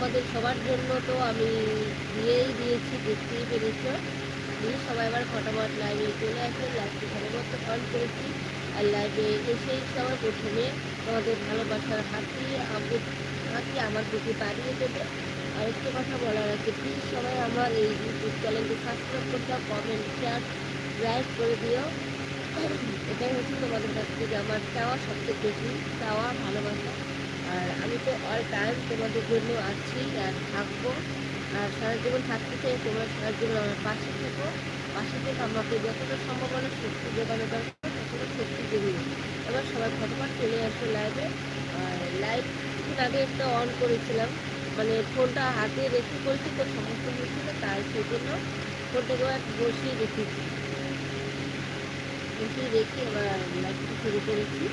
তোমাদের সবার জন্য তো আমি দিয়েই দিয়েছি, দেখতেই পেরেছ। দিয়ে সবাই আবার ফটাফট লাইভে চলে আসে। লাইভটি ভালো মতো অন করেছি। আর লাইভে এসেই সবার প্রথমে তোমাদের ভালোবাসার আমাদের হাতটি আমার প্রতি বাড়িয়ে দেবে। আর একটা কথা বলার আছে প্লিজ সবাই আমার এই ইউটিউব চ্যানেলটি সাবস্ক্রাইব করতে কমেন্ট শেয়ার লাইক করে দিও। এটাই হচ্ছে তোমাদের কাছ থেকে আমার চাওয়া, সবচেয়ে বেশি চাওয়া, ভালোবাসা। আর আমি তো অল টাইম তোমাদের জন্য আছি আর থাকব। আর সারা জীবন থাকতে চাই, তোমরা সারা জীবন আমার পাশে থেকো। পাশে থেকে আমাকে যতটা সম্ভব হলে শক্তি যোগানো দরকার, ততটা শক্তি দেবে এবার সবাই ফটোফট চলে আসো লাইভে আর লাইভ কিছুদিন আগে একটা অন করেছিলাম। মানে ফোনটা হাতে রেখে করেছি তো সমস্যা হয়েছিল তাই সেই জন্য ফোনটাকে বসিয়ে রেখেছি। বসিয়ে রেখে আবার লাইভটা শুরু করেছি।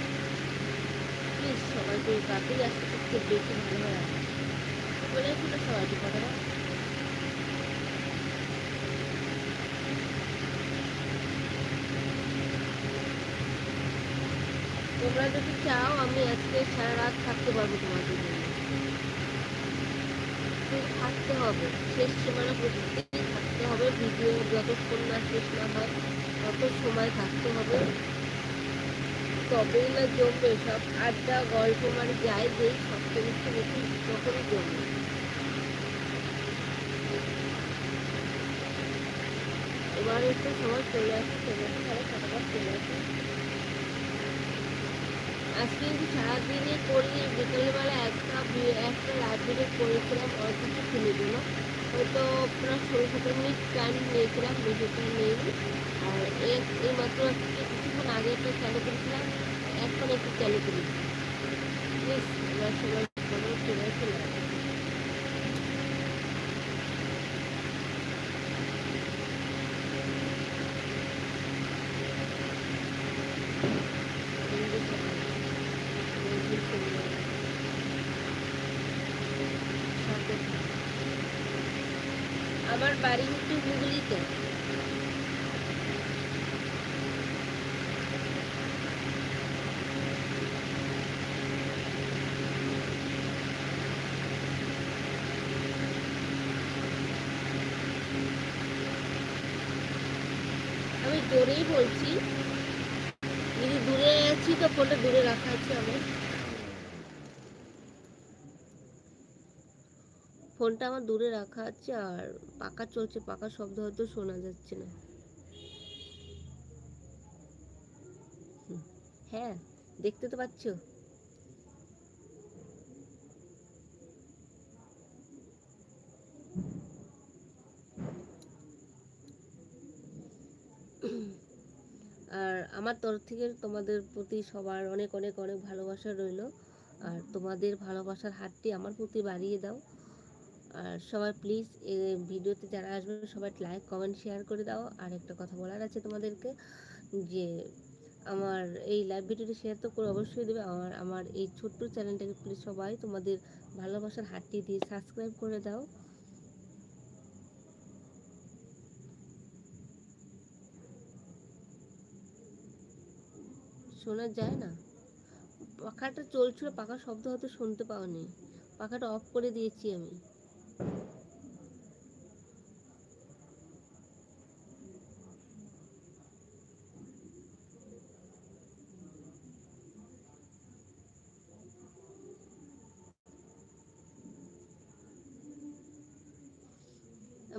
তোমরা যদি চাও, আমি আজকে সারা রাত থাকতে পারব তোমাদের জন্য। থাকতে হবে, শেষ সীমানা পর্যন্ত থাকতে হবে, ভিডিও যতক্ষণ না, শেষ না হয়, তত সময় থাকতে হবে। তবেই না জমবে সব আড্ডা, গল্প মানে যাই যেই সব কিছু বেশি তখনই জমবে এবার একটু চলে চলে চলে আসে। আজকে কিন্তু সারাদিনে করি বিকেলবেলা একটা একটা ভিডিও করেছিলাম অল্প কিছু জন্য হয়তো প্রায় ষোলো সতেরো মিনিট টাইম নিয়েছিলাম, বেশি টাইম নেইনি। আর এই মাত্র আজকে কিছুক্ষণ আগে একটু চালু করেছিলাম এখন একটু চালু করেছি প্লিজ। আমার বাড়ি হচ্ছে হুগলিতে আমি জোরেই বলছি যদি দূরে আছি দূরে রাখা আছে আমার ফোনটা আমার দূরে রাখা আছে আর পাকা চলছে পাকা শব্দ হয়তো শোনা যাচ্ছে না। হ্যাঁ দেখতে তো পাচ্ছ। আর আমার তরফ থেকে তোমাদের প্রতি সবার অনেক অনেক অনেক ভালোবাসা রইল। আর তোমাদের ভালোবাসার হাতটি আমার প্রতি বাড়িয়ে দাও। আর সবাই প্লিজ ভিডিওতে যারা আসবে, সবাই লাইক কমেন্ট শেয়ার করে দাও। আর একটা কথা বলার আছে তোমাদেরকে, যে আমার এই লাইভ ভিডিওটি শেয়ার তো করে অবশ্যই দেবে। আমার আমার এই ছোট্ট চ্যানেলটাকে প্লিজ সবাই তোমাদের ভালোবাসার হাতটি দিয়ে সাবস্ক্রাইব করে দাও। শোনা যায় না। পাখাটা চলছিল পাখার শব্দ হয়তো শুনতে পাওনি। পাখাটা অফ করে দিয়েছি আমি।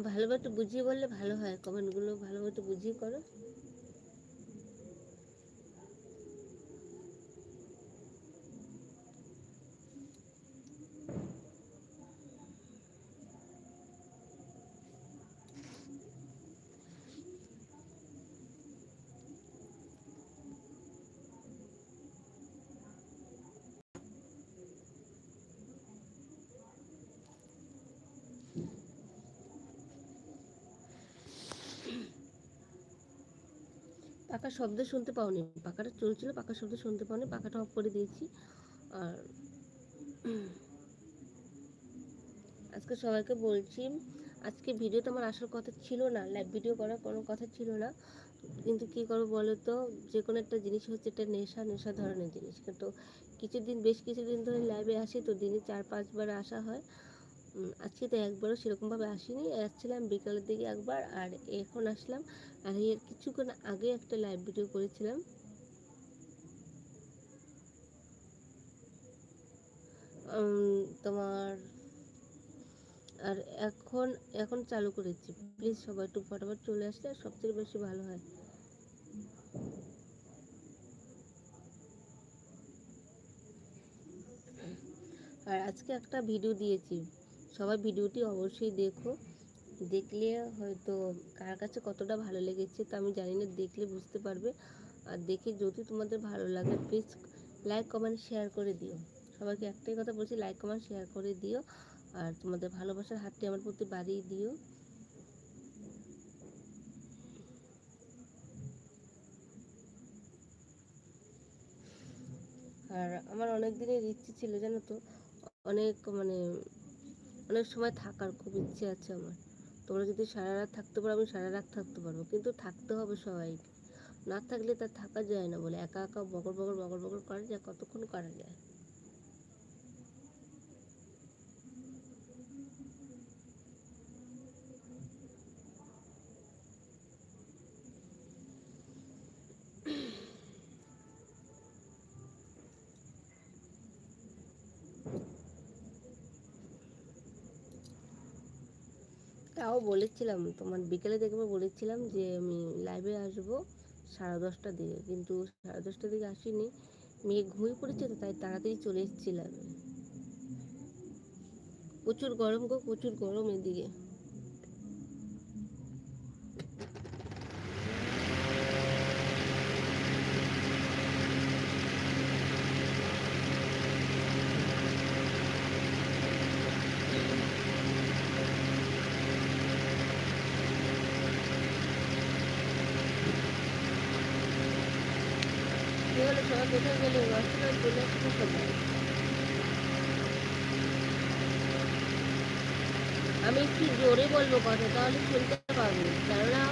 ভালোভাবে একটু বুঝিয়ে বললে ভালো হয়। কমেন্টগুলো একটু বুঝিয়ে করো। পাখার শব্দ শুনতে পাওনি। পাখাটা চলছিল পাখার শব্দ শুনতে পাওনি, পাখাটা অফ করে দিয়েছি। আর আজকে সবাইকে বলছি, আজকে ভিডিওতে আমার আসার কথা ছিল না লাইভ ভিডিও করার কোনো কথা ছিল না। কিন্তু কি করব বলো তো? যে কোনো একটা জিনিস হচ্ছে একটা নেশা নেশা ধরনের জিনিস। কিন্তু কিছুদিন, বেশ কিছুদিন ধরে লাইভে আসি তো দিনে চার পাঁচবার আসা হয়। আজকে তো একবারও সেরকমভাবে আসিনি। আসছিলাম বিকালের দিকে একবার আর এখন আসলাম। আর এর কিছুক্ষণ আগে একটা লাইভ ভিডিও করেছিলাম। তোমার আর এখন এখন চালু করেছি। প্লিজ সবাই একটু ফটাফট চলে আসলে সবথেকে বেশি ভালো হয়। আর আজকে একটা ভিডিও দিয়েছি। সবাই ভিডিওটি অবশ্যই দেখো। দেখলে হয়তো কার কাছে কতটা ভালো লেগেছে তা আমি জানি না, দেখলে বুঝতে পারবে। আর দেখে যদি তোমাদের ভালো লাগে প্লিজ লাইক কমেন্ট শেয়ার করে দিও। সবাইকে একটাই কথা বলছি লাইক কমেন্ট শেয়ার করে দিও। আর তোমাদের ভালোবাসার হাতটি আমার প্রতি বাড়িয়ে দিও। আর আমার অনেক দিনের ইচ্ছে ছিল জানো তো, অনেক মানে অনেক সময় থাকার খুব ইচ্ছে আছে আমার। তোমরা যদি সারা রাত থাকতে পারো, আমি সারা রাত থাকতে পারব। কিন্তু থাকতে হবে সবাইকে। না থাকলে তার থাকা যায় না বলে। একা একা বকর বকর বকর বকর করা যায়, কতক্ষণ করা যায়? তাও বলেছিলাম, তোমার বিকেলে দেখবে বলেছিলাম যে আমি লাইভে আসব সাড়ে দশটার দিকে। কিন্তু সাড়ে দশটার দিকে আসিনি। মেয়ে ঘুমিয়ে পড়েছে তো, তাই তাড়াতাড়ি চলে এসেছিলাম। প্রচুর গরম গো, প্রচুর গরম এদিকে কি হলো সবাই কোথায় গেলে চলে আসছে সবাই আমি একটু জোরে বলব কথা, তাহলে শুনতে পাবো। কেননা,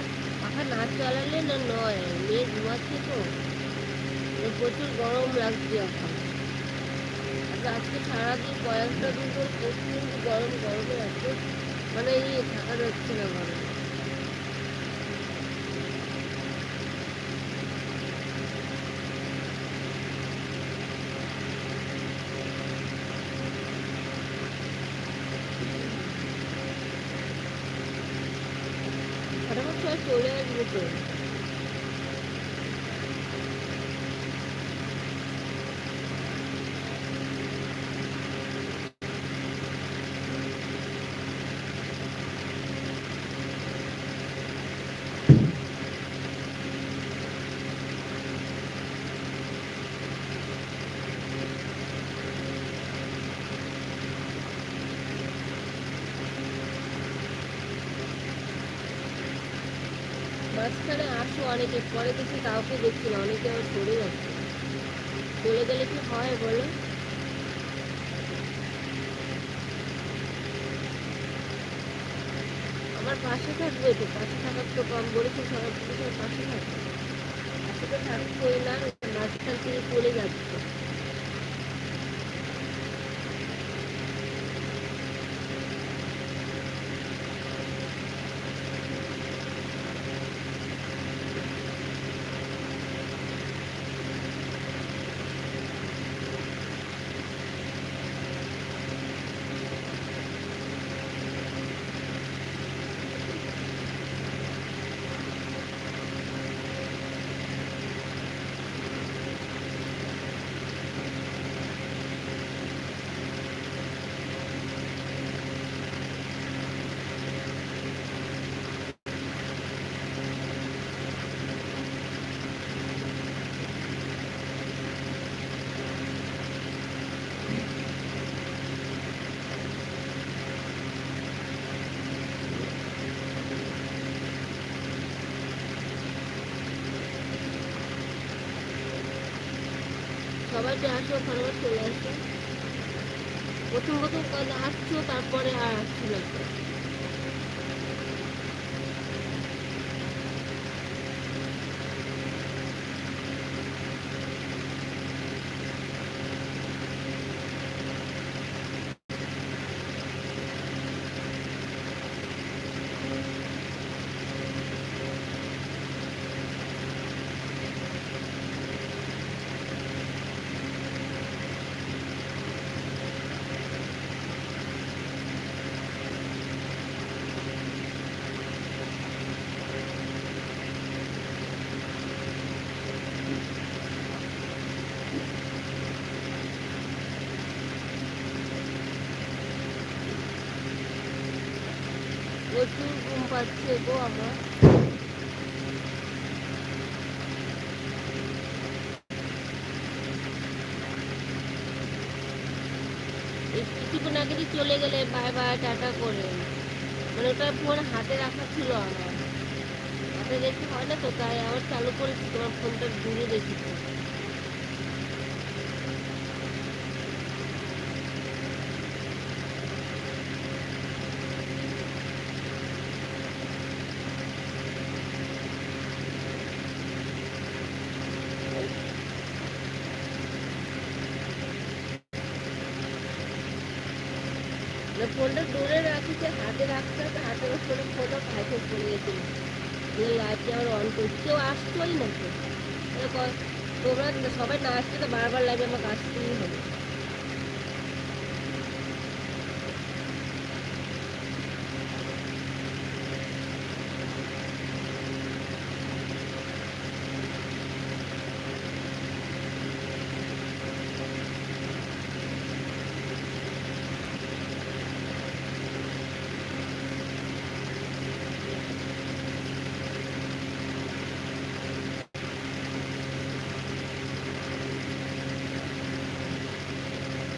পাখা না চালালে না নয়, মেয়ে ঘুমাচ্ছে তো। প্রচুর গরম লাগছে এখন। আর আজকে সারাদিন কয়েকটা দিন ধরে প্রচুর গরম, গরমে আছে মানে ইয়ে থাকা যাচ্ছে না গরমে ফটাফট সবাই চলে আসবে তো মাঝখানে আসো অনেকে, পরে দেখি কাউকে দেখছি না, অনেকে আবার চলে যাচ্ছে। চলে গেলে কি হয় বলো? আমার পাশে থাকবে তো, পাশে থাকার তো কম, বলেছি পুলিশের পাশে থাকবে। পাশে তো থাকবোই না, মাঝখান থেকে চলে যাচ্ছে। সবাই যে আসো আবার চলে আসো প্রথম প্রথম কাজ আসছো তারপরে আর আসছো না তো। প্রচুর ঘুম আমার কিছুক্ষণ আগে চলে গেলে বাই বাই, টাটা করে। মানে ওটা ফোন হাতে রাখা ছিল আমার। হাতে রেখে হয় না তো, তাই আবার চালু করেছি, তোমার ফোনটা দূরে রেখেছি মানে ফোনটা রাখিছে হাতে রাখতে হবে, হাতে উপরে ফোনটা ভাইকে পড়ে গেছিল লাইটটা আমার অন করছি? কেউ আসতোই না তোমরা সবাই না আসতে তো বারবার লাইভে আমাকে আসতেই হবে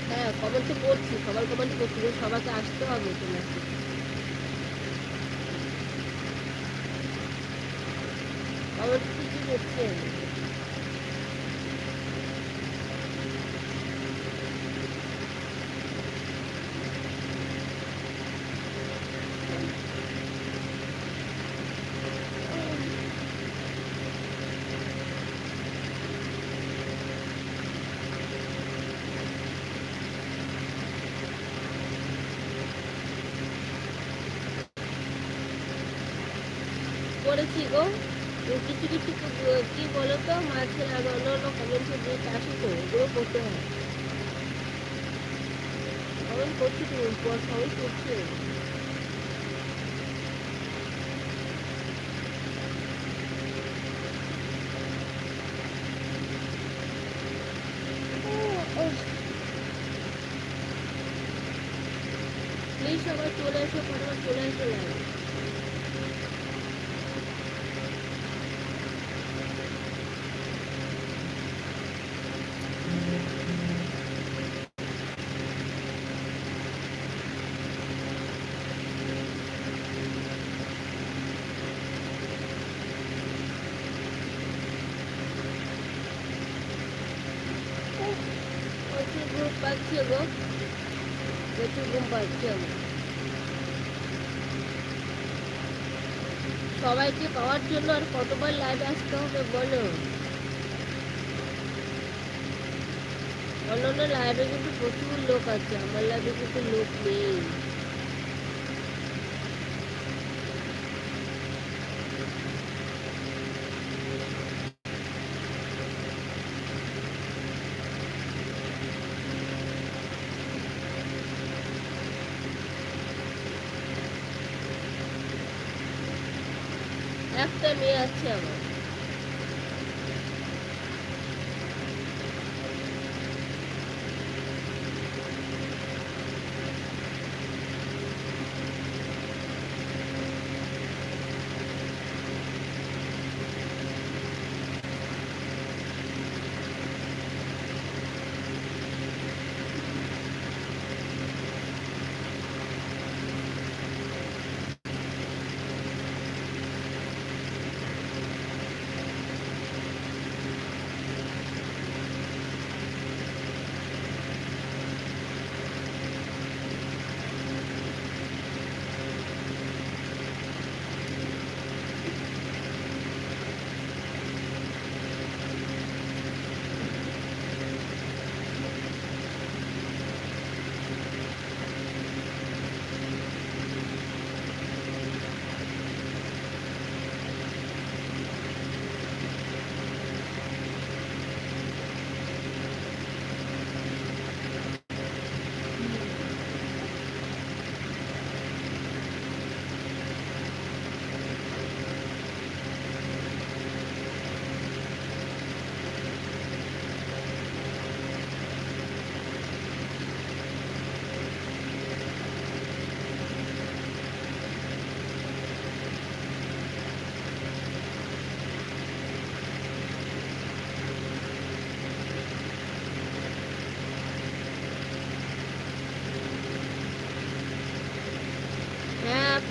হ্যাঁ কমেন্ট তো করছি সবার কমেন্ট করছি কিন্তু সবাইকে আসতে হবে তোমাকে কমেন্ট কি কি করছেন? করেছি গো? কিছু কিছু কি বলতো? মাঝে আগে অন্য অন্য কমেন্ট দিয়ে আসি তো ওগুলো করতে হয়। কমেন্ট করছি তো পর সবাই করছে। প্লিজ সবাই চলে এসো, ফটাফট চলে এসো লাইভে প্রচুর ঘুম পাচ্ছে গো প্রচুর ঘুম পাচ্ছে আমার সবাইকে পাওয়ার জন্য আর কতবার লাইভ আসতে হবে বলো? অন্য লাইভে কিন্তু প্রচুর লোক আছে, আমার লাইভে কিন্তু লোক নেই। একটা মেয়ে আছে আমার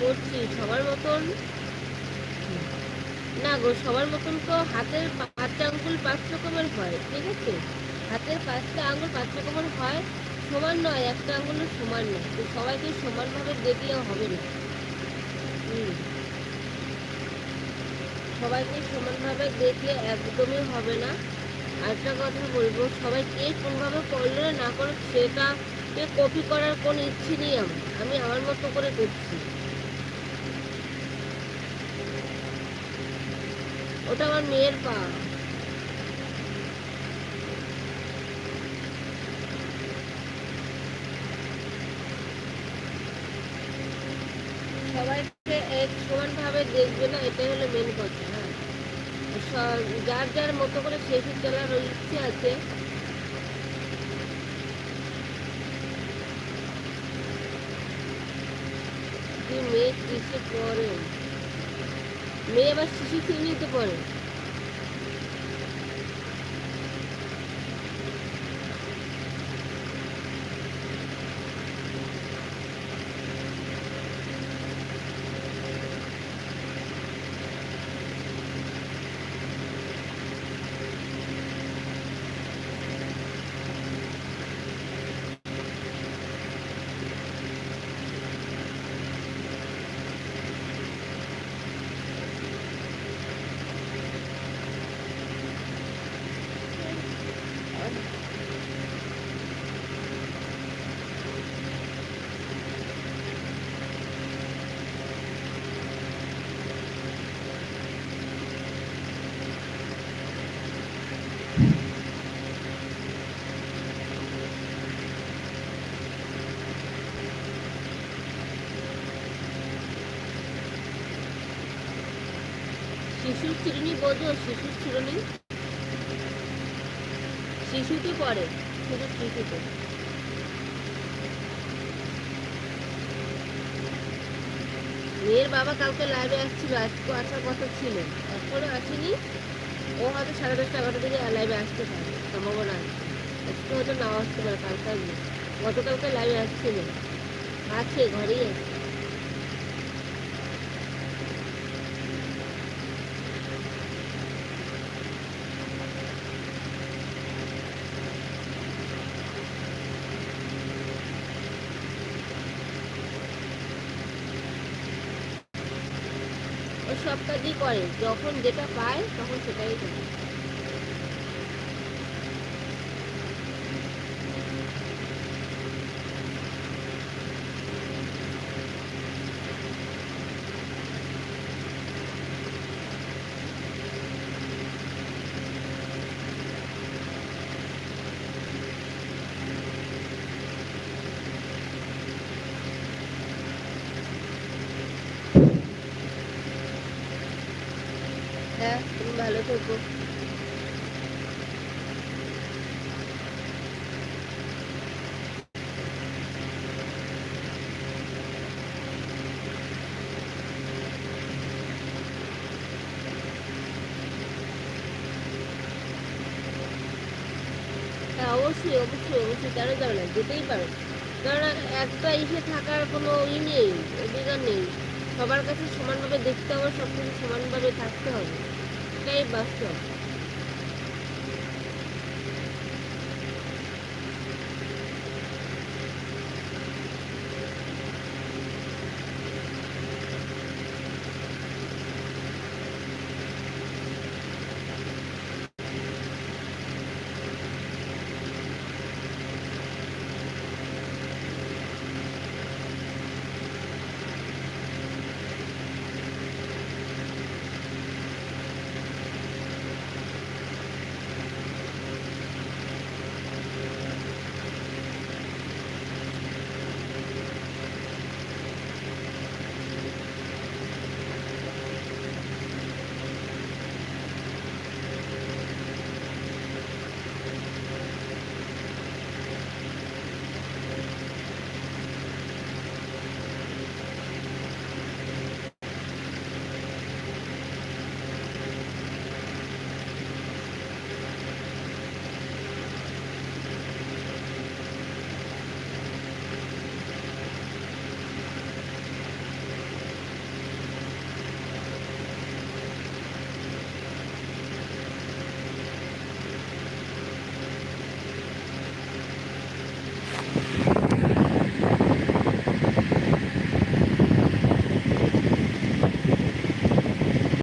করছি, সবার মতন। না গো, সবার মতন তো হাতের পাঁচ আঙ্গুল পাঁচ রকমের হয়, ঠিক আছে? হাতের পাঁচটা আঙ্গুল পাঁচ রকমের হয়, সমান নয়, একটা আঙ্গুলও সমান নয়। তো সবাইকে সমানভাবে দেখলেও হবে না। সবাইকে সমানভাবে দেখলে একদমই হবে না। আরেকটা কথা বলব, সবাই কে কোনভাবে করল না করো সেটা কপি করার কোনো ইচ্ছে নেই আমার। আমি আমার মতো করে করছি। ওটা আমার মেয়ের পা। সবাইকে এক সমানভাবে দেখবে না, এটাই হলো মেন কথা হ্যাঁ। যার যার মতো করে শেষে চলার ইচ্ছে আছে। মেয়ে কিসে পড়ে? মেয়ে আবার শিশু শ্রেণীতে পড়ে শ্রেণি বোঝো শ্রেণি শিশুতে পড়ে, শুধু শিশুতে মেয়ের বাবা কালকে লাইভে আসছিল, আজকে আসার কথা ছিল। এখনও আসেনি। ও হয়তো সাড়ে দশটা, এগারোটা দিকে লাইভে আসতে পারে সম্ভাবনা আছে। আজকে হয়তো নাও আসতে পারে, কালকে গতকালকে লাইভে আসছিল। আছে, ঘরেই আছে। সব কাজই করে। যখন যেটা পায় তখন সেটাই করে হ্যাঁ তুমি ভালো থেকো। হ্যাঁ অবশ্যই অবশ্যই অবশ্যই কেন যাবে না, যেতেই পারো। কারণ একটা ইসে থাকার কোনো ই নেই, অধিকার নেই। সবার কাছে সমানভাবে দেখতে হবে সব কিছু সমানভাবে থাকতে হবে। এটাই বাস্তব